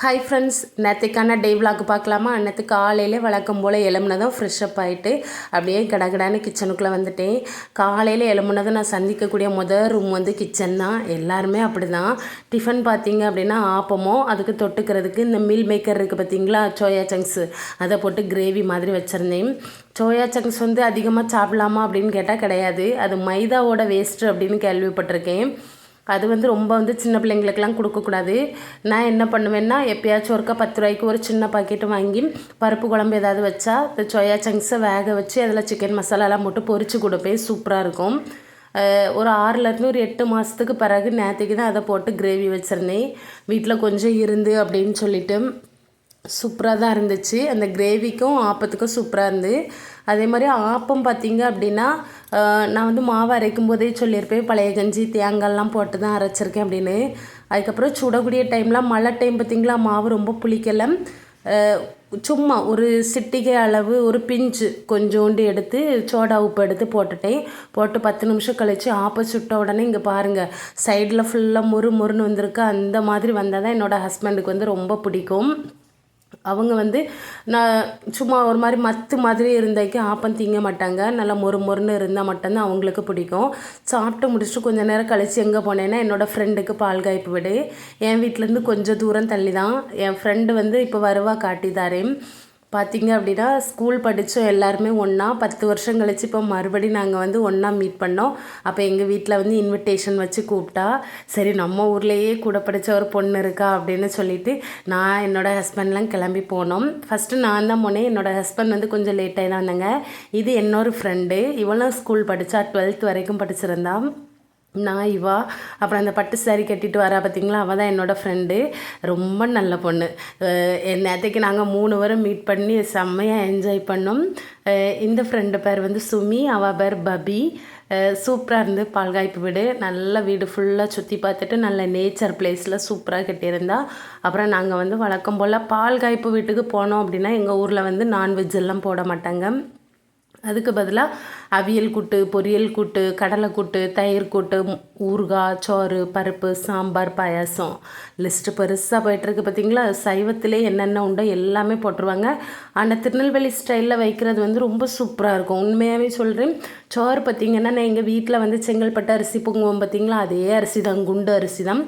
Hi friends நேற்றுக்கான day vlog பார்க்கலாமா? நேற்று காலையில் வழக்கம் போல் எலும்புனதும் ஃப்ரெஷ்அப் ஆகிட்டு அப்படியே கடகடான கிச்சனுக்குள்ளே வந்துட்டேன். காலையில் எலும்புனதும் நான் சந்திக்கக்கூடிய முதல் ரூம் வந்து கிச்சன் தான். எல்லாருமே அப்படி தான் டிஃபன் பார்த்தீங்க அப்படின்னா ஆப்பமோ அதுக்கு தொட்டுக்கிறதுக்கு இந்த மீல் மேக்கர் இருக்குது பார்த்தீங்களா? சோயா சங்க்ஸு அதை போட்டு கிரேவி மாதிரி வச்சுருந்தேன். சோயா சங்க்ஸ் வந்து அதிகமாக சாப்பிடலாமா அப்படின்னு கேட்டால் கிடையாது. அது மைதாவோட வேஸ்ட்டு அப்படின்னு கேள்விப்பட்டிருக்கேன். அது வந்து ரொம்ப வந்து சின்ன பிள்ளைங்களுக்கெல்லாம் கொடுக்கக்கூடாது. நான் என்ன பண்ணுவேன்னா எப்பயாச்சும் ஒருக்கா பத்து ரூபாய்க்கு ஒரு சின்ன பாக்கெட்டு வாங்கி பருப்பு குழம்பு ஏதாவது வச்சா இந்த சோயா சங்க்ஸை வேக வச்சு அதில் சிக்கன் மசாலாலாம் போட்டு பொரித்து கொடுப்பேன். சூப்பராக இருக்கும். ஒரு ஆறுலேருந்து ஒரு எட்டு மாதத்துக்கு பிறகு நேற்றுக்கு தான் அதை போட்டு கிரேவி வச்சுருந்தேன். வீட்டில் கொஞ்சம் இருந்து அப்படின்னு சொல்லிட்டு. சூப்பராக தான் இருந்துச்சு. அந்த கிரேவிக்கும் ஆப்பத்துக்கும் சூப்பராக இருந்து. அதே மாதிரி ஆப்பம் பார்த்திங்க அப்படின்னா நான் வந்து மாவு அரைக்கும் போதே சொல்லியிருப்பேன் பழைய கஞ்சி தேங்காய்லாம் போட்டு தான் அரைச்சிருக்கேன் அப்படின்னு. அதுக்கப்புறம் சுடக்கூடிய டைம்லாம் மழை டைம் பார்த்திங்களா மாவு ரொம்ப புளிக்கலை. சும்மா ஒரு சிட்டிகை அளவு ஒரு பிஞ்சு கொஞ்சோண்டு எடுத்து சோடா உப்பு எடுத்து போட்டுட்டேன். போட்டு பத்து நிமிஷம் கழித்து ஆப்ப சுட்ட உடனே இங்கே பாருங்கள் சைடில் ஃபுல்லாக முறு முறுன்னு வந்திருக்கு. அந்த மாதிரி வந்தால் தான் என்னோடய ஹஸ்பண்டுக்கு வந்து ரொம்ப பிடிக்கும். அவங்க வந்து நான் சும்மா ஒரு மாதிரி மத்து மாதிரி இருந்தாக்கி ஆப்பம் தீங்க மாட்டாங்க. நல்லா மொறு மொறுன்னு இருந்தால் மட்டும்தான் அவங்களுக்கு பிடிக்கும். சாப்பிட்டு முடிச்சுட்டு கொஞ்சம் நேரம் கழித்து எங்கே போனேன்னா என்னோடய ஃப்ரெண்டுக்கு பால் காய்ப்பு விடு. என் வீட்டிலேருந்து கொஞ்சம் தூரம் தள்ளி தான் என் ஃப்ரெண்டு வந்து இப்போ வருவா காட்டிதாரேன் பார்த்திங்க அப்படின்னா ஸ்கூல் படித்தோம் எல்லாருமே ஒன்றா பத்து வருஷம் கழிச்சு இப்போ மறுபடியும் நாங்கள் வந்து ஒன்றா மீட் பண்ணோம். அப்போ எங்கள் வீட்டில் வந்து இன்விடேஷன் வச்சு கூப்பிட்டா சரி நம்ம ஊர்லேயே கூட படித்த ஒரு பொண்ணு இருக்கா அப்படின்னு சொல்லிட்டு நான் என்னோடய ஹஸ்பண்ட்லாம் கிளம்பி போனோம். ஃபஸ்ட்டு நான் தான் போனேன். என்னோடய ஹஸ்பண்ட் வந்து கொஞ்சம் லேட்டாக தான் வந்தாங்க இது என்னோட ஃப்ரெண்டு இவளும் ஸ்கூல் படித்தா டுவெல்த் வரைக்கும் படிச்சிருந்தான் நான் இவா. அப்புறம் அந்த பட்டு சாரி கட்டிட்டு வரா பார்த்தீங்களா அவள் தான் என்னோடய ஃப்ரெண்டு ரொம்ப நல்ல பொண்ணு. நேற்றுக்கு நாங்கள் மூணு வரும் மீட் பண்ணி செம்மையாக என்ஜாய் பண்ணோம். இந்த ஃப்ரெண்டு பேர் வந்து சுமி அவள் பேர் பபி. சூப்பராக இருந்து பால்காய்ப்பு வீடு. நல்ல வீடு ஃபுல்லாக சுற்றி பார்த்துட்டு நல்ல நேச்சர் பிளேஸில் சூப்பராக கட்டியிருந்தா. அப்புறம் நாங்கள் வந்து வழக்கம் போல் பால்காய்ப்பு வீட்டுக்கு போனோம் அப்படின்னா எங்கள் ஊரில் வந்து நான்வெஜ் எல்லாம் போட மாட்டாங்க. அதுக்கு பதிலாக அவியல் கூட்டு பொரியல் கூட்டு கடலை கூட்டு தயிர் கூட்டு ஊறுகாய் சோறு பருப்பு சாம்பார் பாயாசம். லிஸ்ட்டு பெருசாக போயிட்டுருக்கு பார்த்தீங்களா சைவத்திலே என்னென்ன உண்டோ எல்லாமே போட்டுருவாங்க. ஆனால் திருநெல்வேலி ஸ்டைலில் வைக்கிறது வந்து ரொம்ப சூப்பராக இருக்கும். உண்மையாகவே சொல்கிறேன் சோறு பார்த்திங்கன்னா நான் எங்கள் வீட்டில் வந்து செங்கல்பட்டு அரிசி பொங்குவோம் பார்த்திங்களா அதே அரிசி தான் குண்டு அரிசி தான்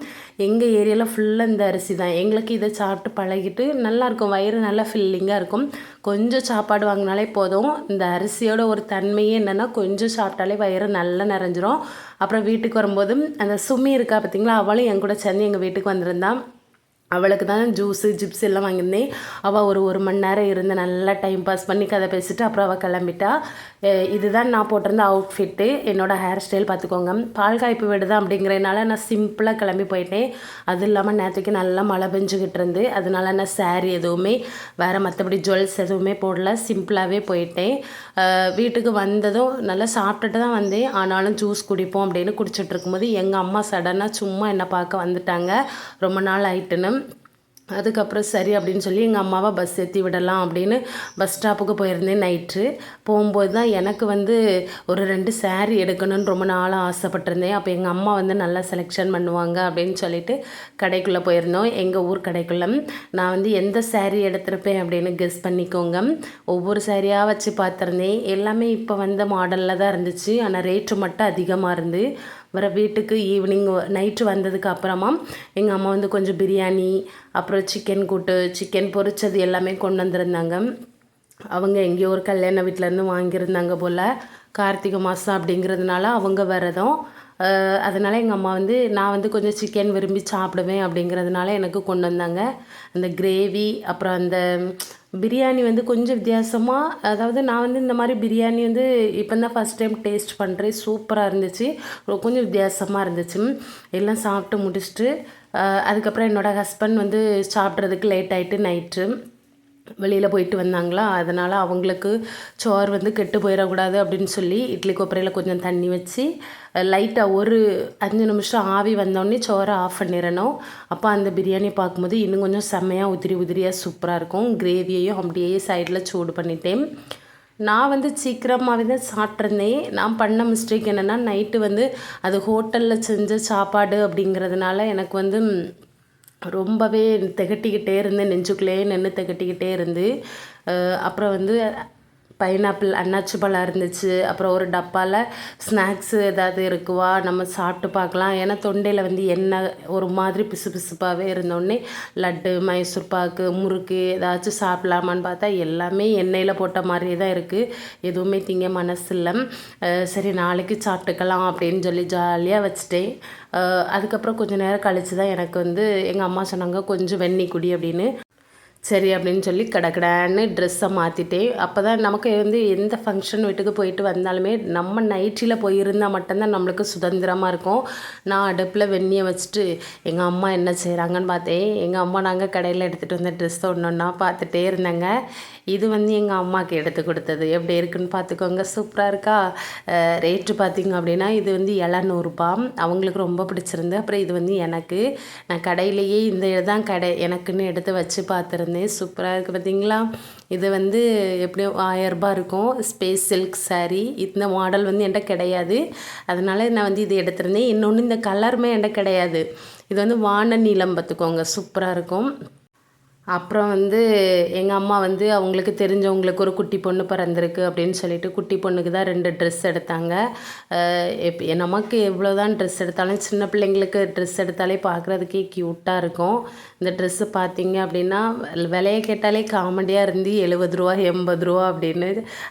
எங்கள் ஏரியாவில் ஃபுல்லாக இந்த அரிசி தான் எங்களுக்கு இதை சாப்பிட்டு பழகிட்டு நல்லாயிருக்கும் வயிறு நல்லா ஃபில்லிங்காக இருக்கும். கொஞ்சம் சாப்பாடு வாங்கினாலே போதும். இந்த அரிசியோட ஒரு தன்மையே என்னென்னா கொஞ்சம் சாப்பிட்டாலே வயிறு நல்லா நிறைஞ்சிரும். அப்புறம் வீட்டுக்கு வரும்போது அந்த சுமி இருக்கா பார்த்திங்களா? அவளும் என் கூட சேர்ந்து எங்கள் வீட்டுக்கு வந்திருந்தான் அவளுக்கு தான் ஜூஸு ஜிப்ஸ் எல்லாம் வாங்கியிருந்தேன். அவள் ஒரு ஒரு மணி நேரம் இருந்து நல்லா டைம் பாஸ் பண்ணி கதை பேசிட்டு அப்புறம் அவள் கிளம்பிட்டா. இதுதான் நான் போட்டிருந்த அவுட்ஃபிட்டு என்னோடய ஹேர் ஸ்டைல் பார்த்துக்கோங்க. பால் காய்ப்பு வீடு தான் அப்படிங்கிறதுனால நான் சிம்பிளாக கிளம்பி போயிட்டேன். அது இல்லாமல் நேற்றுக்கு நல்லா மழை பெஞ்சுக்கிட்டு இருந்து அதனால நான் சாரீ எதுவுமே வேறு மற்றபடி ஜுவல்ஸ் எதுவுமே போடல சிம்பிளாகவே போயிட்டேன். வீட்டுக்கு வந்ததும் நல்லா சாப்பிட்டுட்டு தான் வந்தேன். ஆனாலும் ஜூஸ் குடிப்போம் அப்படின்னு குடிச்சிட்டு இருக்கும்போது எங்கள் அம்மா சடனாக சும்மா என்னை பார்க்க வந்துட்டாங்க. ரொம்ப நாள் ஆயிட்டுன்னு. அதுக்கப்புறம் சரி அப்படின்னு சொல்லி எங்கள் அம்மாவை பஸ் ஏற்றி விடலாம் அப்படின்னு பஸ் ஸ்டாப்புக்கு போயிருந்தேன் நைட்டு போகும்போது தான் எனக்கு வந்து ஒரு ரெண்டு சேரீ எடுக்கணும்னு ரொம்ப நாளாக ஆசைப்பட்டிருந்தேன். அப்போ எங்கள் அம்மா வந்து நல்லா செலெக்ஷன் பண்ணுவாங்க அப்படின்னு சொல்லிட்டு கடைக்குள்ளே போயிருந்தோம். எங்கள் ஊர் கடைக்குள்ளே. நான் வந்து எந்த சேரீ எடுத்திருப்பேன் அப்படின்னு கெஸ் பண்ணிக்கோங்க. ஒவ்வொரு சேரீயாக வச்சு பார்த்துருந்தேன். எல்லாமே இப்போ வந்த மாடலில் தான் இருந்துச்சு. ஆனால் ரேட்டு மட்டும் அதிகமாக இருந்து வர வீட்டுக்கு ஈவினிங் நைட்டு வந்ததுக்கு அப்புறமா எங்கள் அம்மா வந்து கொஞ்சம் பிரியாணி அப்புறம் சிக்கன் கூட்டு சிக்கன் பொரிச்சது எல்லாமே கொண்டு வந்திருந்தாங்க. அவங்க எங்கேயோ ஒரு கல்யாண வீட்டிலேருந்து வாங்கியிருந்தாங்க போல் கார்த்திகை மாதம் அப்படிங்கிறதுனால அவங்க வரதும். அதனால் எங்கள் அம்மா வந்து நான் வந்து கொஞ்சம் சிக்கன் விரும்பி சாப்பிடுவேன் அப்படிங்கிறதுனால எனக்கு கொண்டு வந்தாங்க. அந்த கிரேவி அப்புறம் அந்த பிரியாணி வந்து கொஞ்சம் வித்தியாசமாக அதாவது நான் வந்து இந்த மாதிரி பிரியாணி வந்து இப்போ தான் ஃபஸ்ட் டைம் டேஸ்ட் பண்ணுறேன் சூப்பராக இருந்துச்சு கொஞ்சம் வித்தியாசமாக இருந்துச்சு. எல்லாம் சாப்பிட்டு முடிச்சுட்டு அதுக்கப்புறம் என்னோடய ஹஸ்பண்ட் வந்து சாப்பிட்றதுக்கு லேட் ஆகிட்டு நைட்டு வெளியில் போயிட்டு வந்தாங்களா? அதனால் அவங்களுக்கு சோறு வந்து கெட்டு போயிடக்கூடாது அப்படின்னு சொல்லி இட்லி கொப்பரையில் கொஞ்சம் தண்ணி வச்சு லைட்டாக ஒரு அஞ்சு நிமிஷம் ஆவி வந்தோடனே சோறை ஆஃப் பண்ணிடணும். அப்போ அந்த பிரியாணி பார்க்கும்போது இன்னும் கொஞ்சம் செம்மையாக உதிரி உதிரியாக சூப்பராக இருக்கும். கிரேவியையும் அப்படியே சைடில் சூடு பண்ணிட்டேன். நான் வந்து சீக்கிரமாகவே தான் சாப்பிட்ருந்தேன் நான் பண்ண மிஸ்டேக் என்னென்னா நைட்டு வந்து அது ஹோட்டலில் செஞ்ச சாப்பாடு அப்படிங்கிறதுனால எனக்கு வந்து ரொம்பவே திகட்டிக்கிட்டே இருந்தேன் நெஞ்சுக்குள்ளேயே நின்று திகட்டிக்கிட்டே இருந்து. அப்புறம் வந்து பைனாப்பிள் அன்னாச்சி பழம் இருந்துச்சு. அப்புறம் ஒரு டப்பாவில் ஸ்நாக்ஸு ஏதாவது இருக்குவா? நம்ம சாப்பிட்டு பார்க்கலாம். ஏன்னா தொண்டையில் வந்து எண்ணெய் ஒரு மாதிரி பிசு பிசுப்பாகவே இருந்தோடனே லட்டு மைசூர் பாக்கு முறுக்கு ஏதாச்சும் சாப்பிட்லாமான்னு பார்த்தா எல்லாமே எண்ணெயில் போட்ட மாதிரியே தான் இருக்குது எதுவுமே திங்க மனசு இல்லை சரி நாளைக்கு சாப்பிட்டுக்கலாம் அப்படின்னு சொல்லி ஜாலியாக வச்சுட்டேன். அதுக்கப்புறம் கொஞ்சம் நேரம் கழிச்சு தான் எனக்கு வந்து எங்கள் அம்மா சொன்னாங்க கொஞ்சம் வெந்நி குடி அப்படின்னு. சரி அப்படின்னு சொல்லி கடக்கடான்னு ட்ரெஸ்ஸை மாற்றிட்டேன் அப்போ தான் நமக்கு வந்து எந்த ஃபங்க்ஷன் வீட்டுக்கு போயிட்டு வந்தாலுமே நம்ம நைட்டியில் போயிருந்தால் மட்டும்தான் நம்மளுக்கு சுதந்திரமாக இருக்கும். நான் அடுப்பில் வெந்நியை வச்சுட்டு எங்கள் அம்மா என்ன செய்கிறாங்கன்னு பார்த்தேன். எங்கள் அம்மா நாங்கள் கடையில் எடுத்துகிட்டு வந்த ட்ரெஸ்ஸை ஒன்று ஒன்றா பார்த்துட்டே இருந்தாங்க. இது வந்து எங்கள் அம்மாவுக்கு எடுத்து கொடுத்தது. எப்படி இருக்குன்னு பார்த்துக்கோங்க. சூப்பராக இருக்கா? ரேட்டு பார்த்திங்க அப்படின்னா இது வந்து இளநூறுபா அவங்களுக்கு ரொம்ப பிடிச்சிருந்து அப்புறம் இது வந்து எனக்கு. நான் கடையிலேயே இந்த இதுதான் கடை. எனக்குன்னு எடுத்து வச்சு பார்த்துருந்தேன். சூப்பராக இருக்குது பார்த்தீங்களா இது வந்து எப்படியும் ஆயரரூபா இருக்கும். ஸ்பேஸ் சில்க் சாரீ இந்த மாடல் வந்து என்கிட்ட கிடையாது. அதனால் நான் வந்து இது எடுத்திருந்தேன். இன்னொன்று இந்த கலருமே என்கிட்ட கிடையாது. இது வந்து வான நீளம் பார்த்துக்கோங்க சூப்பராக இருக்கும். அப்புறம் வந்து எங்கள் அம்மா வந்து அவங்களுக்கு தெரிஞ்சவங்களுக்கு ஒரு குட்டி பொண்ணு பிறந்திருக்கு அப்படின்னு சொல்லிட்டு குட்டி பொண்ணுக்கு தான் ரெண்டு ட்ரெஸ் எடுத்தாங்க. எப் எப் நமக்கு எவ்வளோ தான் ட்ரெஸ் எடுத்தாலும் சின்ன பிள்ளைங்களுக்கு ட்ரெஸ் எடுத்தாலே பார்க்குறதுக்கே க்யூட்டாக இருக்கும். இந்த ட்ரெஸ்ஸு பார்த்தீங்க அப்படின்னா விலையை கேட்டாலே காமெடியாக இருந்து எழுபது ரூபா எண்பது ரூபா அப்படின்னு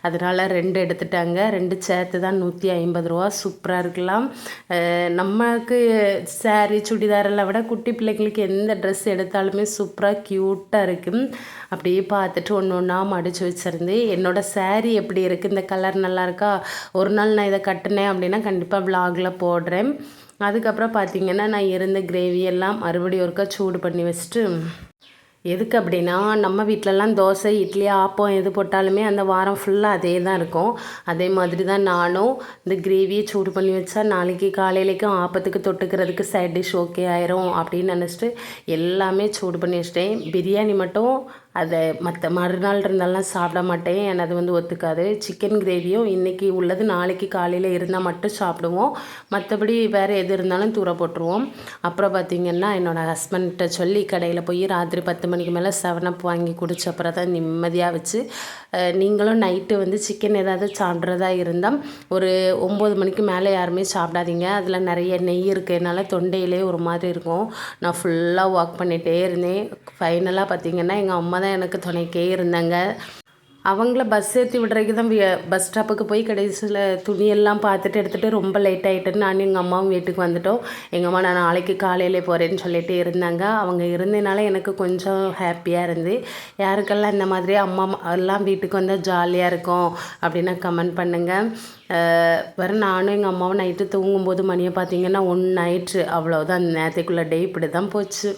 அதனால் ரெண்டு எடுத்துட்டாங்க. ரெண்டு சேர்த்து தான் நூற்றி ஐம்பது ரூபா. சூப்பராக இருக்கலாம். நமக்கு சேரீ சுடிதாரெல்லாம் விட குட்டி பிள்ளைங்களுக்கு எந்த ட்ரெஸ் எடுத்தாலுமே சூப்பராக க்யூட் சூட்டாக இருக்குது அப்படியே பார்த்துட்டு ஒன்று ஒன்றா மடித்து வச்சுருந்து என்னோட சேரீ எப்படி இருக்குது இந்த கலர் நல்லா இருக்கா? ஒரு நாள் நான் இதை கட்டினேன் அப்படின்னா கண்டிப்பாக vlogல போடுறேன். அதுக்கப்புறம் பார்த்தீங்கன்னா நான் இருந்த கிரேவி எல்லாம் மறுபடியும் ஒருக்கா சூடு பண்ணி வச்சுட்டு எதுக்கு அப்படின்னா நம்ம வீட்டிலலாம் தோசை இட்லி ஆப்பம் எது போட்டாலுமே அந்த வாரம் ஃபுல்லாக அதே தான் இருக்கும். அதே மாதிரி தான் நானும் இந்த கிரேவியை சூடு பண்ணி வச்சா நாளைக்கு காலையிலேக்கும் ஆப்பத்துக்கு தொட்டுக்கிறதுக்கு சைட் டிஷ் ஓகே ஆயிரும் அப்படின்னு நினச்சிட்டு எல்லாமே சூடு பண்ணி வச்சிட்டேன். பிரியாணி மட்டும் அதை மற்ற மறுநாள் இருந்தாலும் சாப்பிட மாட்டேன். எனக்கு அது வந்து ஒத்துக்காது. சிக்கன் கிரேவியும் இன்றைக்கி உள்ளது நாளைக்கு காலையில் இருந்தால் மட்டும் சாப்பிடுவோம். மற்றபடி வேறு எது இருந்தாலும் தூர போட்டுருவோம். அப்புறம் பார்த்திங்கன்னா என்னோடய ஹஸ்பண்ட்கிட்ட சொல்லி கடையில் போய் ராத்திரி பத்து மணிக்கு மேலே செவன் அப் வாங்கி குடிச்ச அப்புறம் தான் நிம்மதியாக வச்சு நீங்களும் நைட்டு வந்து சிக்கன் ஏதாவது சாப்பிட்றதா இருந்தால் ஒரு ஒம்பது மணிக்கு மேலே யாருமே சாப்பிடாதீங்க. அதில் நிறைய நெய் இருக்கிறதுனால தொண்டையிலே ஒரு மாதிரி இருக்கும். நான் ஃபுல்லாக வாக் பண்ணிகிட்டே இருந்தேன். ஃபைனலாக பார்த்தீங்கன்னா எங்கள் அம்மா தான் எனக்கு துணைக்கே இருந்தாங்க. அவங்கள பஸ் ஏற்றி விடுறதுக்கு தான் பஸ் ஸ்டாப்புக்கு போய் கடைசியில் துணியெல்லாம் பார்த்துட்டு எடுத்துகிட்டு ரொம்ப லேட் ஆகிட்டுன்னு நானும் எங்கள் அம்மாவும் வீட்டுக்கு வந்துட்டோம். எங்கள் அம்மா நான் நாளைக்கு காலையிலே போகிறேன்னு சொல்லிட்டு இருந்தாங்க. அவங்க இருந்தனால எனக்கு கொஞ்சம் ஹாப்பியாக இருந்து யாருக்கெல்லாம் இந்த மாதிரி அம்மா எல்லாம் வீட்டுக்கு வந்தால் ஜாலியாக இருக்கும்? அப்படின்னு கமெண்ட் பண்ணுங்கள் வேறு நானும் எங்கள் அம்மாவும் நைட்டு தூங்கும்போது மணியை பார்த்தீங்கன்னா ஒன் நைட்டு அவ்வளோதான் நேரத்துக்குள்ளே டே இப்படி தான் போச்சு.